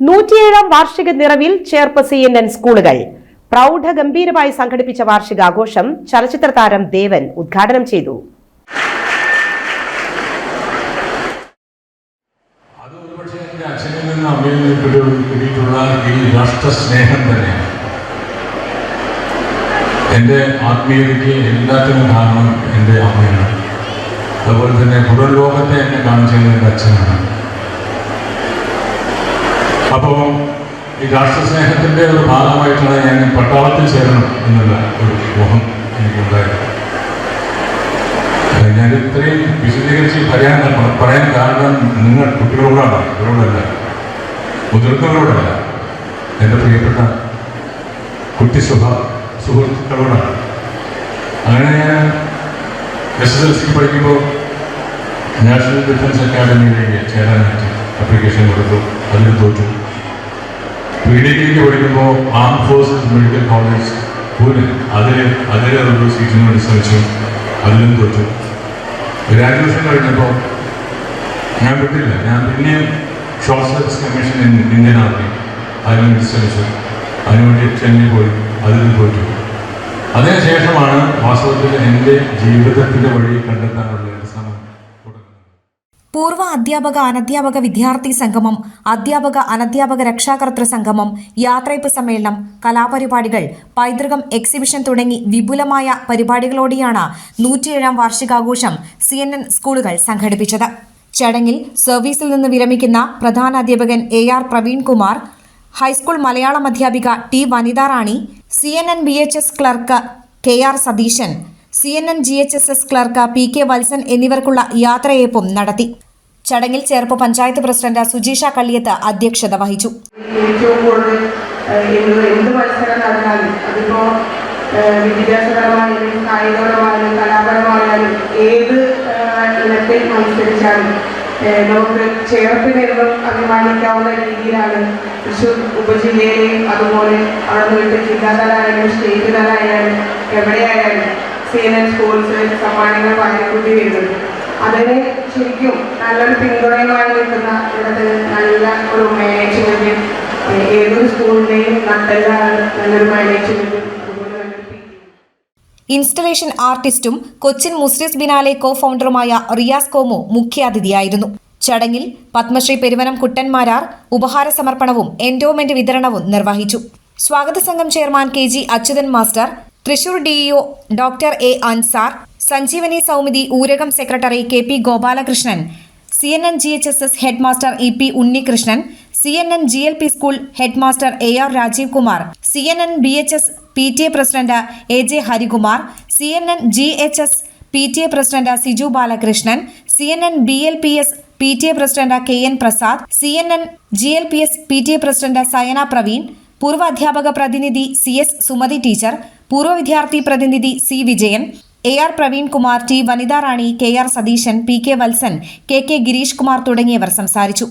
നൂറ്റിയേഴാം വാർഷിക നിറവിൽ Cherpu C N N സ്കൂളുകൾ. പ്രൗഢഗംഭീരമായി സംഘടിപ്പിച്ച വാർഷികാഘോഷം ചലച്ചിത്ര താരം ദേവൻ ഉദ്ഘാടനം ചെയ്തു. എന്റെ ആത്മീയതയ്ക്ക് എല്ലാത്തിനും കാരണം എന്റെ അമ്മയാണ്. അതുപോലെ തന്നെ പുറം ലോകത്തെ എന്നെ കാണിച്ചത് എന്റെ അച്ഛനാണ്. അപ്പോൾ ഈ രാഷ്ട്രസ്നേഹത്തിന്റെ ഒരു ഭാഗമായിട്ടാണ് ഞാൻ പട്ടാളത്തിൽ ചേരണം എന്നുള്ള ഒരു മോഹം എനിക്കുണ്ടായിരുന്നു ഞാൻ ഇത്രയും വിശദീകരിച്ച് പറയാൻ പറയാൻ കാരണം നിങ്ങൾ കുട്ടികളോടാണ് ഇവരോടല്ല. മുതിർന്നവരോടല്ല. എന്റെ പ്രിയപ്പെട്ട കുട്ടി സുഹ സുഹൃത്തുക്കളോടാണ്. അങ്ങനെ ഞാൻ എസ് എസ് എൽ സി പഠിക്കുമ്പോൾ നാഷണൽ ഡിഫൻസ് അക്കാദമിയിലേക്ക് ചേരാനായിട്ട് അപ്ലിക്കേഷൻ കൊടുത്തു. അതിൽ തോറ്റു. ഡിഗ്രിക്ക് പഠിക്കുമ്പോൾ ആം ഫോഴ്സസ് മെഡിക്കൽ കോളേജ് പൂനെ അതിൽ അതിലെ ഒരു സീറ്റിന് വേണ്ടി ശ്രമിച്ചു അതിലും തൊട്ടു. ഗ്രാജുവേഷൻ കഴിഞ്ഞപ്പോൾ ഞാൻ വിട്ടില്ല ഞാൻ പിന്നെയും short service commission Indian army അതിന് വേണ്ടി ശ്രമിച്ചു അതിനുവേണ്ടി ചെന്നൈ പോയി. അതിലും തോറ്റു അതിനുശേഷമാണ് വാസ്തവത്തിൽ എന്റെ ജീവിതത്തിന്റെ വഴി കണ്ടെത്താനുള്ള ശ്രമം പൂർവ അധ്യാപക അനധ്യാപക വിദ്യാർത്ഥി സംഗമം അധ്യാപക അനധ്യാപക രക്ഷാകർത്തൃ സംഗമം യാത്രയപ്പ് സമ്മേളനം കലാപരിപാടികൾ പൈതൃകം എക്സിബിഷൻ തുടങ്ങി വിപുലമായ പരിപാടികളോടെയാണ് നൂറ്റിയേഴാം വാർഷികാഘോഷം സി എൻ എൻ സ്കൂളുകൾ സംഘടിപ്പിച്ചത്. ചടങ്ങിൽ സർവീസിൽ നിന്ന് വിരമിക്കുന്ന പ്രധാന അധ്യാപകൻ A R Praveen Kumar high school Malayalam അധ്യാപിക T Vanitha Rani C N N B H S clerk K R Satheesan C N N G H S S clerk P K Valsan എന്നിവർക്കുള്ള യാത്രയേപ്പും നടത്തി. ചടങ്ങിൽ Cherpu panchayat president Sujeesha Kalliyath അധ്യക്ഷത വഹിച്ചു. എന്ത് ഇനത്തിൽ അഭിമാനിക്കാവുന്ന രീതിയിലാണ് തൃശ്ശൂർ ഉപജില്ലയിലെയും അതുപോലെ അവിടെ നിന്ന് ജില്ലാതലമായാലും സ്റ്റേറ്റ് തലായാലും എവിടെയായാലും സി എൻ എൻ സ്കൂൾസ് സമ്മാനങ്ങൾ വാങ്ങിക്കൂട്ടി വരുന്നത്. അതിന് ശരിക്കും നല്ലൊരു പിന്തുണയുമായി നിൽക്കുന്ന ഇവിടുത്തെ നല്ല ഒരു മാനേജ്മെന്റും ഏതൊരു സ്കൂളിന്റെയും നട്ടെല്ലാണ് നല്ലൊരു മാനേജ്മെന്റും ഇൻസ്റ്റലേഷൻ ആർട്ടിസ്റ്റും കൊച്ചിൻ മുസ്ലിസ് ബിനാലെ കോ ഫൗണ്ടറുമായ റിയാസ് കോമോ മുഖ്യാതിഥിയായിരുന്നു. ചടങ്ങിൽ പത്മശ്രീ പെരുവനം കുട്ടൻമാരാർ ഉപഹാര സമർപ്പണവും എൻഡോമെന്റ് വിതരണവും നിർവഹിച്ചു. സ്വാഗത സംഘം chairman K G Achuthan master Thrissur DEO doctor A Ansar Sanjeevani Samithi Oorakam secretary K P Gopalakrishnan C N N G H S S head master E P Unnikrishnan C N N G L P school head master A R Rajeev Kumar C N N B H S P T A president A J Harikumar C N N G H S P T A president Siju Balakrishnan C N N B L P S P T A president K N Prasad C N N G L P S P T A president Sayana Praveen പൂർവ അധ്യാപക പ്രതിനിധി C S Sumathi teacher പൂർവ വിദ്യാർത്ഥി പ്രതിനിധി C Vijayan A R Praveen Kumar T Vanitharani K R Satheesan P K Valsan K K Gireesh Kumar തുടങ്ങിയവർ സംസാരിച്ചു.